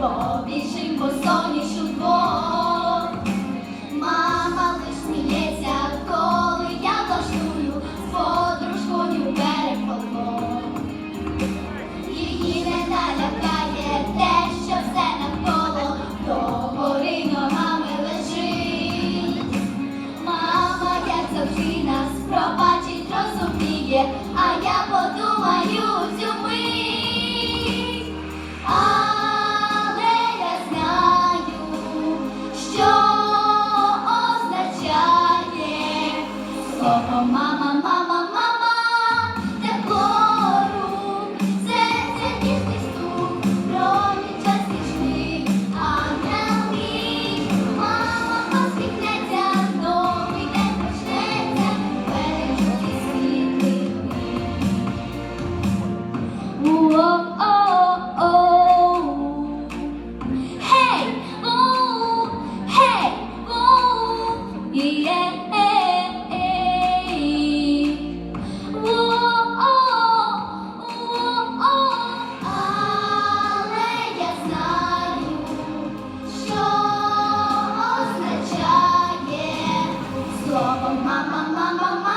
Побіжимо сонячу двох. 妈妈妈妈妈，妈妈。